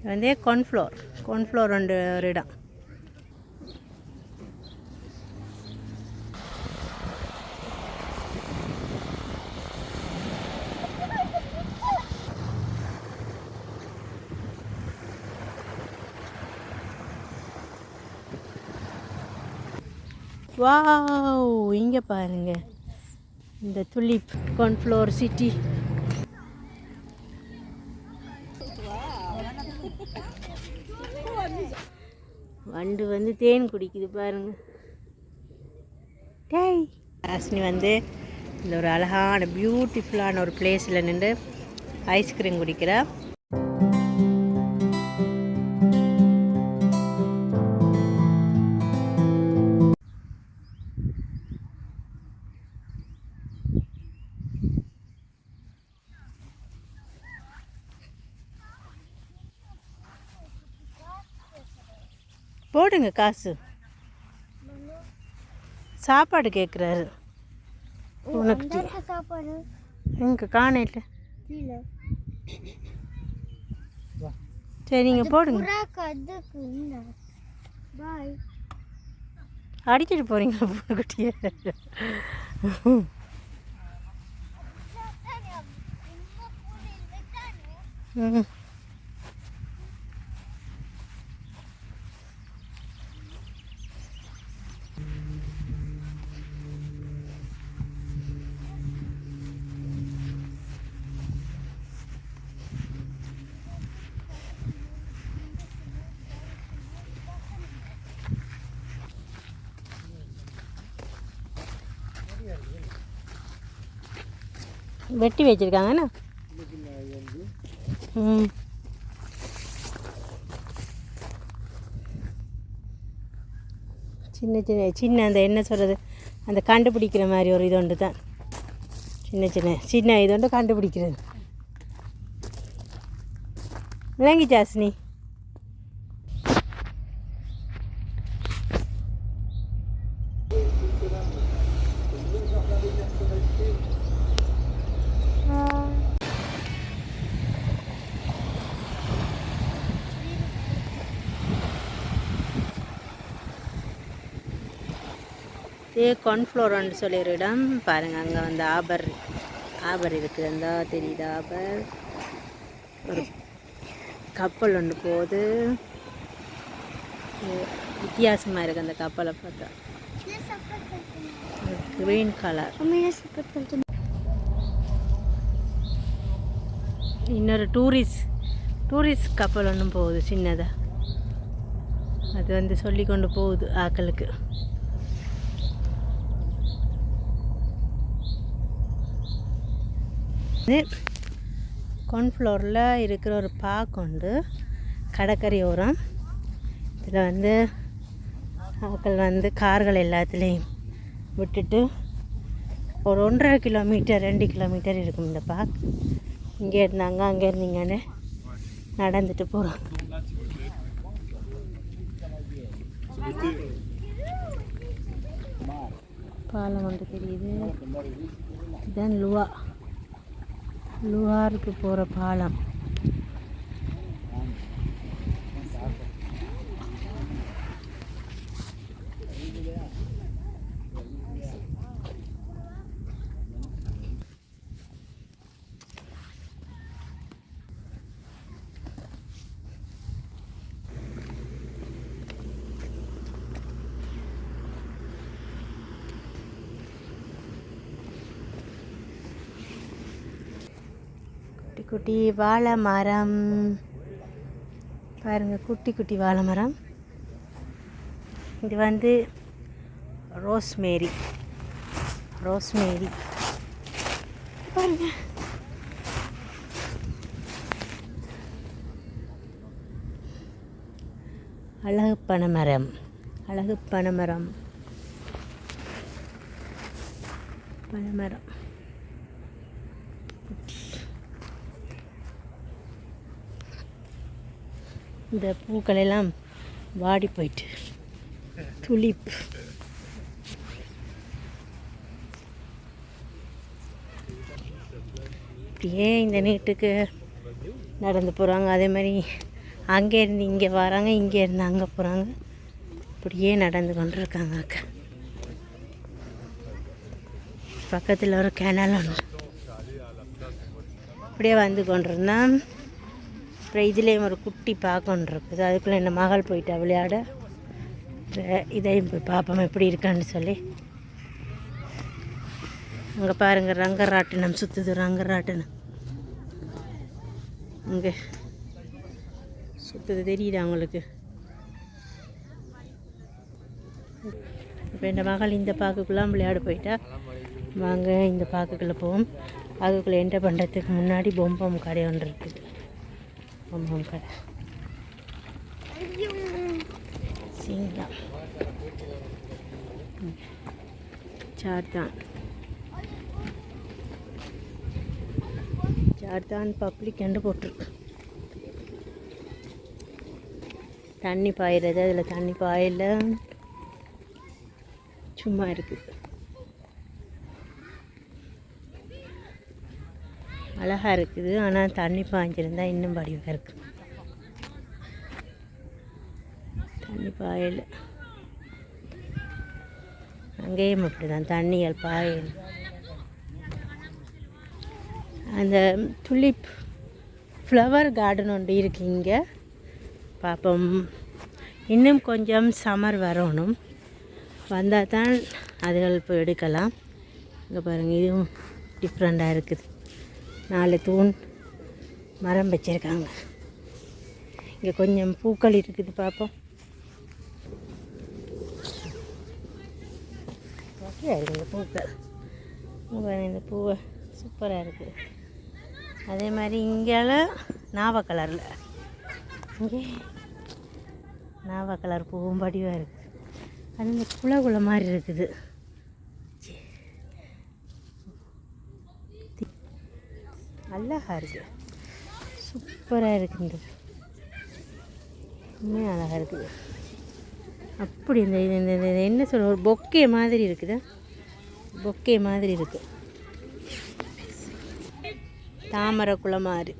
இது வந்து cornflour cornflour ரெண்டு ஒரு இடம். வாவ் இங்கே பாருங்கள் இந்த துளிப் கார்ன்ஃப்ளோர் சிட்டி நண்டு வந்து தேன் குடிக்குது பாருங்க. டேய். ஹாஸ்னி வந்து இந்த ஒரு அழகான பியூட்டிஃபுல்லான ஒரு பிளேஸில் நின்று ஐஸ்கிரீம் குடிக்கிறா. போடுங்க காசு. சாப்பாடு கேட்குறாரு உனக்கு டி- சாப்பாடு? எங்க காணையில். சரி நீங்கள் போடுங்க. அடிச்சிட்டு போகிறீங்க பூனைக்குட்டியை? ம் வெட்டி வச்சிருக்காங்கண்ணா ம். சின்ன சின்ன சின்ன அந்த என்ன சொல்கிறது அந்த கண்டுபிடிக்கிற மாதிரி ஒரு இது ஒன்று தான். சின்ன சின்ன சின்ன இது ஒன்று கண்டுபிடிக்கிறது. விளங்கி ஜாஸ்னி இதே கார்ன்ஃப்ளோர்னு சொல்லி ஒரு இடம் பாருங்கள் அங்கே வந்து ஆபர் ஆபர் இருக்குது. அந்த தெரியுது ஆபர். ஒரு கப்பல் ஒன்று போகுது. வித்தியாசமாக இருக்குது அந்த கப்பலை பார்த்தா. க்ரீன் கலர் இன்னொரு டூரிஸ்ட் டூரிஸ்ட் கப்பல் ஒன்றும் போகுது சின்னதாக அது வந்து சொல்லி கொண்டு போகுது ஆக்களுக்கு. கார்ன்ஃப்ளோரில் இருக்கிற ஒரு பார்க் உண்டு. கடற்கரை ஓரம். இதில் வந்து மக்கள் வந்து கார்கள் எல்லாத்துலேயும் விட்டுட்டு ஒரு ஒன்றரை கிலோமீட்டர் ரெண்டு கிலோமீட்டர் இருக்கும் இந்த பார்க் இங்கே இருந்தாங்க அங்கே இருந்தீங்கன்னு நடந்துட்டு போகிறோம் பாலம் ஒன்று தெரியுது. இதுதான் லுவா. லுஹாருக்கு போகிற பாலம். குட்டி வாழை மரம். பாருங்க குட்டி குட்டி வாழை மரம். இது வந்து ரோஸ்மேரி. ரோஸ்மேரி. பாருங்கள் அழகு பனைமரம் அழகு பனைமரம் பனைமரம் இந்த பூக்கள் எல்லாம் வாடி போயிட்டு. துளிப். இப்படியே இந்த நீட்டுக்கு நடந்து போகிறாங்க அதே மாதிரி அங்கே இருந்து இங்கே வராங்க இங்கே இருந்து அங்கே போகிறாங்க இப்படியே நடந்து கொண்டிருக்காங்க அக்கா. பக்கத்தில் ஒரு கிணல் ஒன்று அப்படியே வந்து கொண்டிருந்தான். அப்புறம் இதுலேயும் ஒரு குட்டி பார்க்க இருக்குது. அதுக்குள்ளே என்ன மகள் போயிட்டா விளையாட. இதையும் போய் பார்ப்போம் எப்படி இருக்கான்னு சொல்லி. அங்கே பாருங்கள் ரங்கராட்டினம் சுற்றுது ரங்கராட்டினம். இங்கே சுற்றுது தெரியுதா அவங்களுக்கு இப்போ இந்த மகள் இந்த பாக்குக்குள்ளாம் விளையாட போயிட்டா. வாங்க இந்த பாக்குக்குள்ளே போவோம். அதுக்குள்ளே என்ன பண்ணுறதுக்கு முன்னாடி பொம்பம் கடை ஒன்று இருக்குது. ஆமாம் கடை சரிங்களா சார்தான் சார்தான் பப்ளிக் என்று போட்டிருக்கு தண்ணி பாயிறது அதில் தண்ணி பாயல சும்மா இருக்குது அழகாக இருக்குது. ஆனால் தண்ணி பாய்ஞ்சிருந்தா இன்னும் வடிவாக இருக்கு. தண்ணி பாயல. அங்கேயும் அப்படி தான் தண்ணிகள் பாயல். அந்த துளிப் ஃப்ளவர் கார்டன் ஒன்று இருக்கு இங்கே. பார்ப்போம் இன்னும் கொஞ்சம் சம்மர் வரணும். வந்தால் தான் அதுகள் போய் எடுக்கலாம். இங்கே பாருங்கள் இதுவும் டிஃப்ரெண்ட்டாக இருக்குது. நாலு தூண் மரம் வச்சுருக்காங்க. இங்கே கொஞ்சம் பூக்கள் இருக்குது பார்ப்போம் ஓகே இந்த பூக்கள்? இந்த பூவை சூப்பராக இருக்குது அதே மாதிரி இங்கெல்லாம் நாவ கலரில். இங்கே நாவ கலர் பூவும் படிவாக இருக்குது அது இந்த குள குள மாதிரி இருக்குது. அழகா இருக்குது சூப்பராக இருக்குது இந்த அழகாக இருக்குது அப்படி இந்த இது இந்த இந்த- என்ன சொல்ல ஒரு பொக்கே மாதிரி இருக்குது? பொக்கே மாதிரி இருக்குது தாமரை குளமாறு.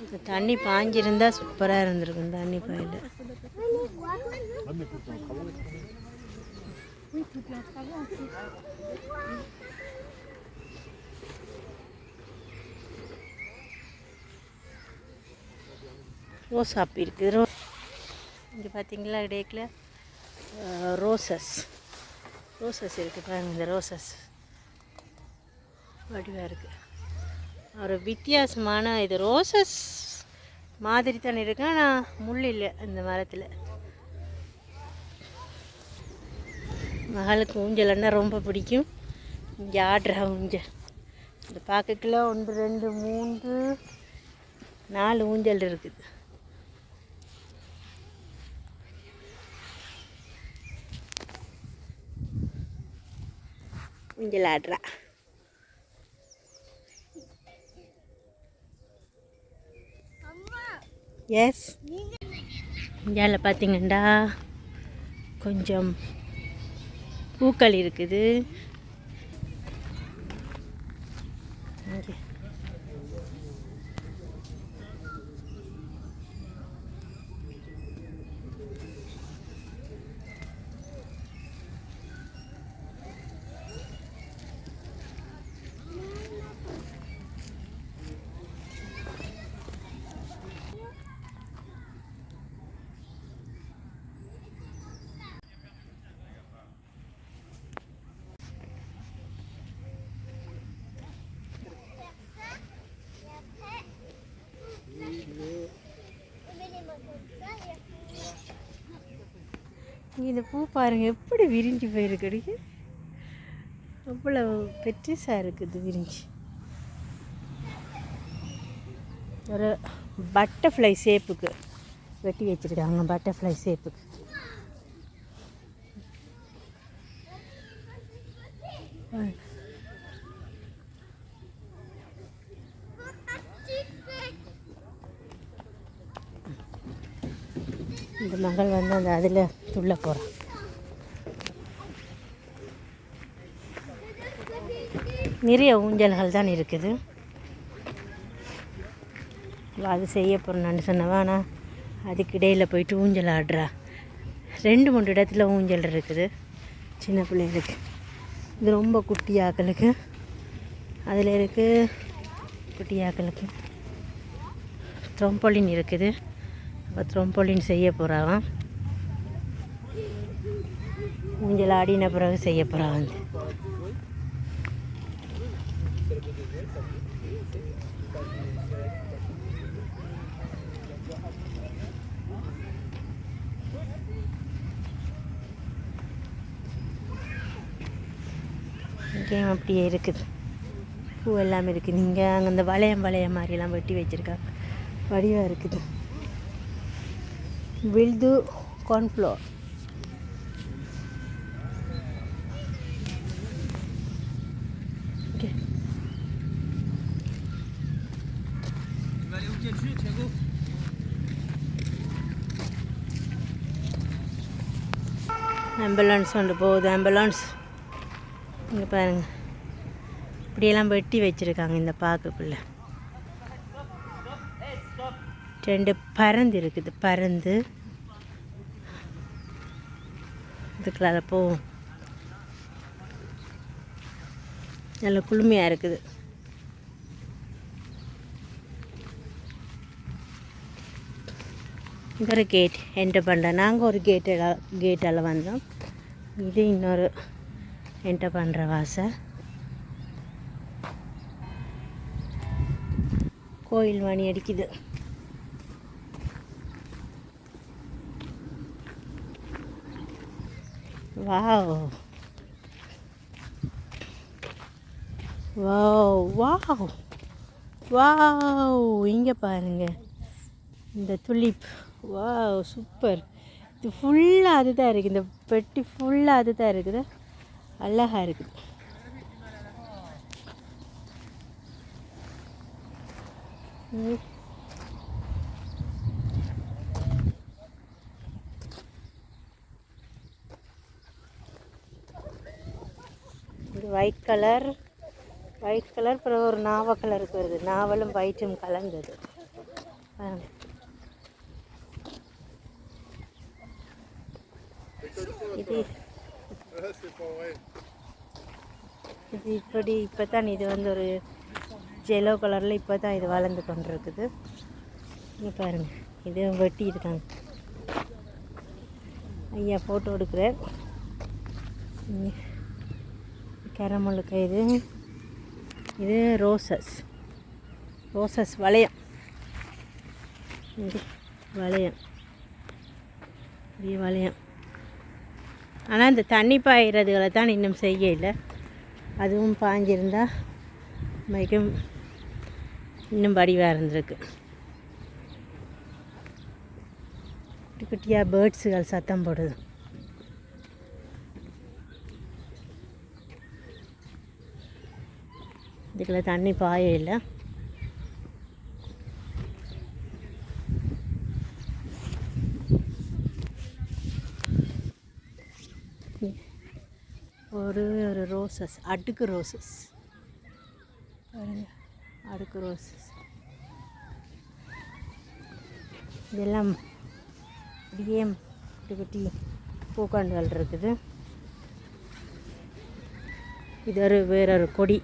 இந்த தண்ணி பாஞ்சிருந்தா சூப்பராக இருந்திருக்கும் தண்ணி பாயில. ரோஸ் ஆப்பி இருக்குது. ரோ இங்கே பார்த்தீங்களா டேக்கில் ரோசஸ். ரோசஸ் இருக்குது பாருங்க இந்த ரோசஸ். வடிவாக இருக்குது ஒரு வித்தியாசமான இது. ரோசஸ் மாதிரி தானே இருக்கு ஆனால் முள் இல்லை இந்த மரத்தில். மகளுக்கு ஊஞ்சல்னா ரொம்ப பிடிக்கும். இங்கே ஆடுற ஊஞ்சல். இந்த பாக்கத்தில் ஒன்று ரெண்டு மூன்று நாலு ஊஞ்சல் இருக்குது. ஊஞ்சல் ஆடுறா எஸ் இந்தியாவில் பார்த்தீங்கன்னா கொஞ்சம் பூக்கள் இருக்குது இங்கே இங்க இந்த பூ பாருங்கள் எப்படி விரிஞ்சு போயிருக்கடிக்கு அவ்வளோ பெருசாக இருக்குது விரிஞ்சு. ஒரு பட்டர்ஃப்ளை ஷேப்புக்கு வெட்டி வச்சுருக்காங்க பட்டர்ஃப்ளை ஷேப்புக்கு ரெண்டு மகள் வந்து அந்த அதில் துள்ள போகிறான் நிறைய ஊஞ்சல்கள் தான் இருக்குது. அது செய்ய போகிறேன்னு சொன்னவா ஆனால் அதுக்கு இடையில் போயிட்டு ஊஞ்சல் ஆடுறா. ரெண்டு மூணு இடத்துல ஊஞ்சல் இருக்குது. சின்ன பிள்ளைகளுக்கு இது ரொம்ப குட்டி ஆக்களுக்கு. அதில் இருக்குது குட்டி ஆக்களுக்கு. இருக்குது. த்ரொம்பொலின் செய்ய போகிறான் ஊஞ்சல் ஆடின பிறகு செய்ய போகிறா வந்து அப்படியே இருக்குது. பூ எல்லாமே இருக்குது. நீங்கள் அங்கே அந்த வளையம் வளையம் மாதிரிலாம் வெட்டி வச்சுருக்காங்க. வடிவாக இருக்குது. வில்து கார்ன்ஃப்ளோர் ஓகே ஆம்புலன்ஸ் கொண்டு போகுது. ஆம்புலன்ஸ் இங்கே பாருங்கள் இப்படியெல்லாம் வெட்டி வச்சுருக்காங்க இந்த பாக்குக்குள்ளே ரெண்டு பருந்து இருக்குது. பருந்து இதுக்குள்ள போகும் நல்ல குளுமையாக இருக்குது. இது ஒரு கேட் என்டர் பண்ணுறேன் நாங்கள் ஒரு கேட்டில் கேட்டால் வந்தோம். இது இன்னொரு என்டர் பண்ணுற வாசல் கோயில் மணி அடிக்குது. வாவ் வாவ் வாவ் வாவ் இங்கே பாருங்க. இந்த துளிப் வாவ் சூப்பர் இது ஃபுல்லாக அதுதான் இருக்குது இந்த பெட்டி ஃபுல்லாக அதுதான் இருக்குது. அழகாக இருக்குது ம். ஒயிட் கலர் ஒயிட் கலர் அப்புறம் ஒரு நாவ கலருக்கு வருது. நாவலும் ஒயிட்டும் கலந்தது. இது. இது இப்படி இப்போ தான் இது வந்து ஒரு ஜெல்லோ கலரில் இப்போ தான் இது வளர்ந்து கொண்டிருக்குது. இங்கே பாருங்கள் இது வெட்டி இருக்காங்க ஐயா ஃபோட்டோ எடுக்கிறார். கரமலுக்கு இது? இது ரோசஸ். ரோசஸ் வளையம். இது வளையம். பெரிய வளையம். ஆனால் இந்த தண்ணி பாயிறதுகளை தான் இன்னும் செய்யலை. அதுவும் பாஞ்சிருந்தால் மிகவும் இன்னும் வடிவாக இருந்திருக்கு. குட்டி குட்டியாக பேர்ட்ஸுகள் சத்தம் போடுது. இதுக்குள்ள தண்ணி பாய இல்லை ஒரு ஒரு ரோசஸ் அடுக்கு ரோசஸ் பாருங்க அடுக்கு ரோசஸ் இதெல்லாம் இப்படியே குட்டி குட்டி பூக்காண்டுகள் இருக்குது. இது ஒரு வேறொரு கொடி.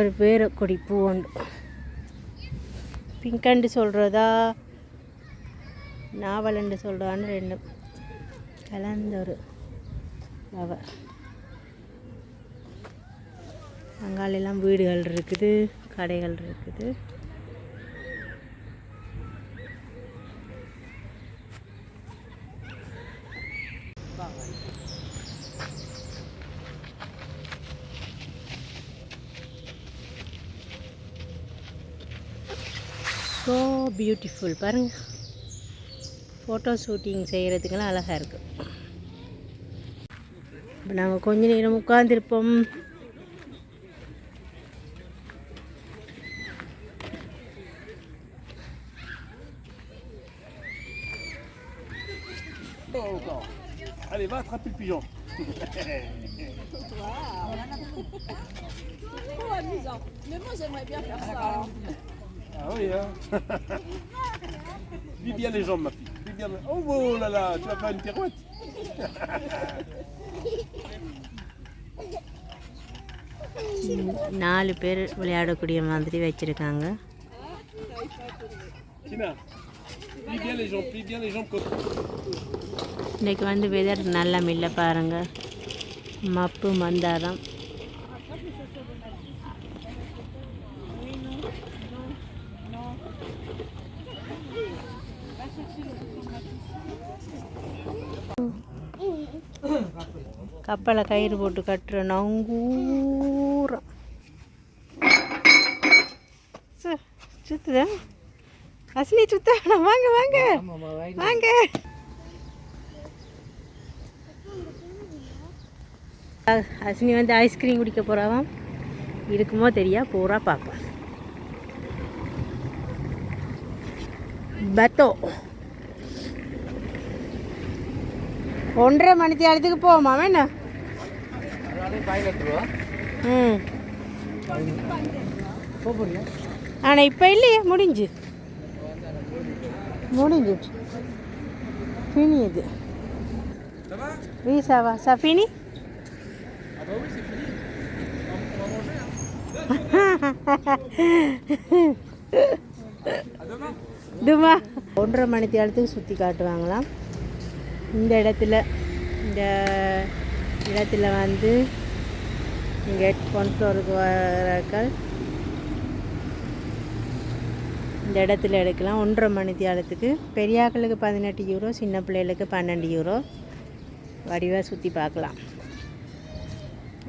ஒரு வேற கொடி பூ உண்டு. பிங்கண்டு சொல்கிறதா நாவலண்டு சொல்கிறான்னு ரெண்டு. கலந்த ஒரு ஃப்ளவர் அங்காலெல்லாம் வீடுகள் இருக்குது கடைகள் இருக்குது. பியூட்டிஃபுல் பாருங்க ஃபோட்டோ ஷூட்டிங் செய்கிறதுக்கெல்லாம் அழகாக இருக்குது இப்போ நாங்கள் கொஞ்ச நேரம் உட்காந்துருப்போம் Allez, va attraper le pigeon. trop amusant. Mais moi, j'aimerais bien faire ça. Ah oui, hein Plie bien les jambes, ma fille. Plie bien. Oh, oh là là, tu vas faire une pirouette. நாலு பேர் விளையாடக்கூடிய மாதிரி வச்சுருக்காங்க இன்றைக்கி வந்து weather நல்ல மில்ல பாருங்க மப்பு மந்தாரம் கப்பலை கயிறு போட்டு கட்டுற நங்கூரம் சுத்துதா? அஸ்னி சுத்த. வாங்க வாங்க. வாங்க அ- அஸ்னி வந்து ஐஸ்கிரீம் குடிக்க போகிறாவாம் இருக்குமோ தெரியா? பூரா பார்ப்போம் பத்தோ ஒன்றரை மணி நேரத்துக்கு போவோமா வேணா ம். ஆனால் இப்போ இல்லையே முடிஞ்சு. முடிஞ்சு ஃபினி இது வீசாவா? சஃபினி? துமா. ஒன்றரை மணி நேரத்துக்கு சுற்றி காட்டுவாங்களாம். இந்த இடத்துல இந்த இடத்துல வந்து இங்கே கொண்டோருக்கு வரக்கள் இந்த இடத்துல எடுக்கலாம். ஒன்றரை மணி தியாலத்துக்கு பெரியாக்களுக்கு பதினெட்டு யூரோ சின்ன பிள்ளைகளுக்கு பன்னெண்டு யூரோ வடிவாக சுற்றி பார்க்கலாம்.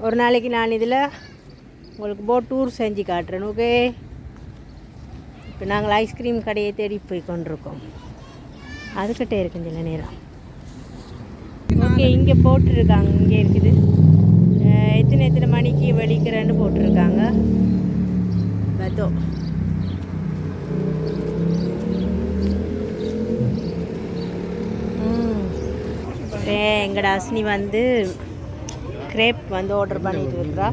ஒரு நாளைக்கு நான் இதில் உங்களுக்கு போட் டூர் செஞ்சு காட்டுறேன் ஓகே இப்போ நாங்கள் ஐஸ்கிரீம் கடையை தேடி போய் கொண்டிருக்கோம். அதுக்கிட்டே இருக்கு சில நேரம். ஓகே இங்கே போட்டிருக்காங்க இங்கே இருக்குது. எத்தனை எத்தனை மணிக்கு வெளிக்கிறேன்னு போட்டிருக்காங்க. பத்தோ ம். ஏ, எங்கட அஸ்னி வந்து கிரேப் வந்து ஆர்டர் பண்ணிட்டு இருக்கிறா.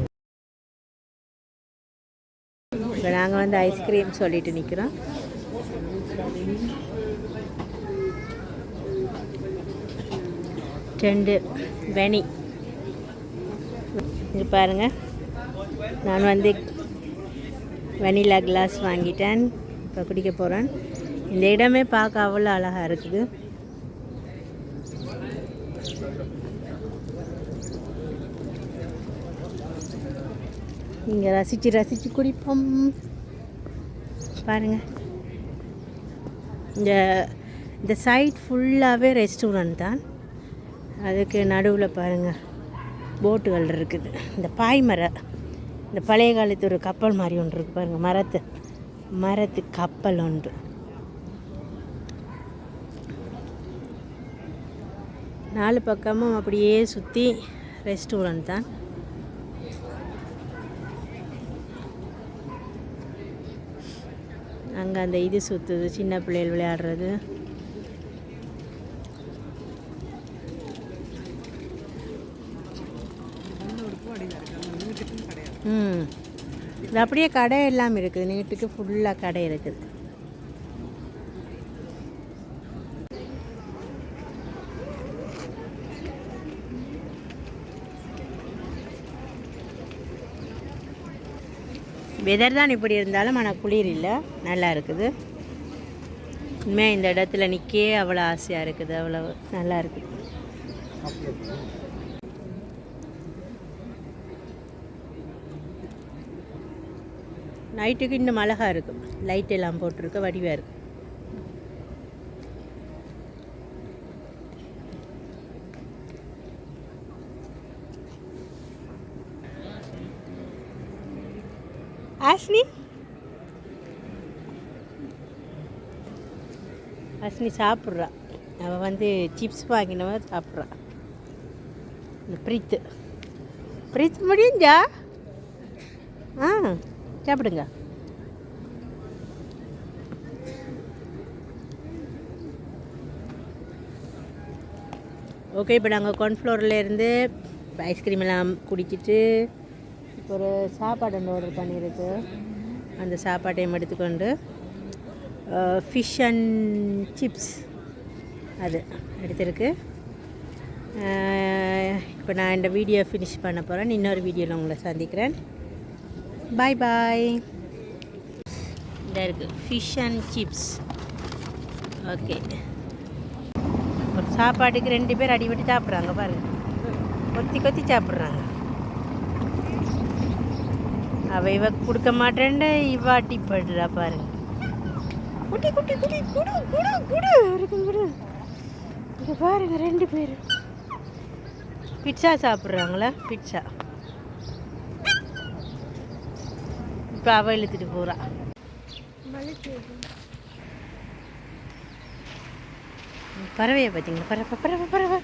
இப்போ நாங்கள் வந்து ஐஸ்கிரீம் சொல்லிட்டு நிற்கிறோம் ரெண்டு. வெனி. இது பாருங்கள் நான் வந்து வெனிலா கிளாஸ் வாங்கிட்டேன். இப்போ குடிக்க போகிறேன் இந்த இடமே பார்க்க அவ்வளோ அழகாக இருக்குது. இங்கே ரசித்து ரசித்து குடிப்போம். பாருங்க. இந்த இந்த சைட் ஃபுல்லாகவே ரெஸ்டாரண்ட் தான். அதுக்கு நடுவில் பாருங்கள் போட்டுகள் இருக்குது. இந்த பாய்மர இந்த பழைய காலத்து ஒரு கப்பல் மாதிரி ஒன்று இருக்குது பாருங்கள் மரத்து மரத்து கப்பல் ஒன்று. நாலு பக்கமும் அப்படியே சுற்றி ரெஸ்டாரண்ட் தான். அங்கே அந்த இது சுற்றுது சின்ன பிள்ளைகள் விளையாடுறது ம் இது அப்படியே கடை எல்லாம் இருக்குது. நீட்டுக்கு ஃபுல்லாக கடை இருக்குது. வெதர் தான் இப்படி இருந்தாலும் ஆனால் குளிர் இல்லை. நல்லா இருக்குது. உண்மையாக இந்த இடத்துல நிற்கே அவ்வளோ ஆசையாக இருக்குது. அவ்வளோ நல்லா இருக்குது. நைட்டுக்கு இன்னும் அழகாக இருக்கும். லைட் எல்லாம் போட்டிருக்க வடிவாக இருக்கும் ஆஷ்னி? அஸ்னி சாப்பிட்றா. அவள் வந்து சிப்ஸ் வாங்கினவ சாப்பிட்றா. இந்த பிரீத்து. பிரீத் முடிஞ்சா? ஆ. சாப்பிடுங்க. ஓகே இப்போ நாங்கள் கார்ன்ஃப்ளோரில் இருந்து ஐஸ்கிரீம் எல்லாம் குடிச்சிட்டு இப்போ ஒரு சாப்பாடு ஒன்று ஆர்டர் பண்ணியிருக்கு அந்த சாப்பாட்டையும் எடுத்துக்கொண்டு ஃபிஷ் அண்ட் சிப்ஸ் அது எடுத்திருக்கு. இப்போ நான் இந்த வீடியோ ஃபினிஷ் பண்ண போகிறேன் இன்னொரு வீடியோவில் உங்களை சந்திக்கிறேன். பாய் பாய் இந்த இருக்குது ஃபிஷ் அண்ட் சிப்ஸ் ஓகே ஒரு சாப்பாட்டுக்கு ரெண்டு பேர் அடிபட்டு சாப்பிட்றாங்க பாருங்க. கொத்தி கொத்தி சாப்பிட்றாங்க. அவ இவ கொடுக்க மாட்டேன்ட இவ அட்டிப்படுறா பாருங்க. குட்டி குட்டி குட்டி குடு குடு குடு இருக்கு குடு. இங்க பாருங்க ரெண்டு பேர். பிட்சா சாப்பிட்றாங்களா? பிட்சா இப்போ அவள் இழுத்துட்டு போகிறா பறவையை பார்த்தீங்களா? பறவை பறவை பறவை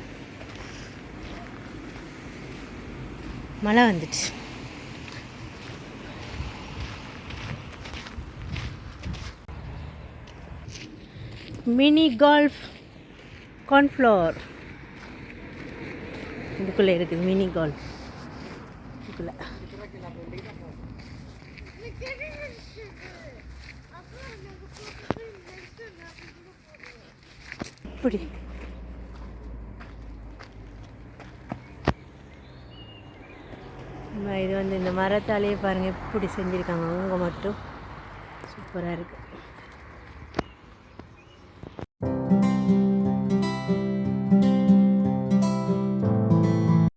மழை வந்துச்சு மினி கால்ஃப் கார்ன்ஃப்ளவர் இதுக்குள்ளே இருக்குது மினி கால்ஃப். இதுக்குள்ளே. இப்படி. இது வந்து இந்த மரத்தாலேயே பாருங்கள் எப்படி செஞ்சுருக்காங்க. அவங்க மட்டும் சூப்பராக இருக்குது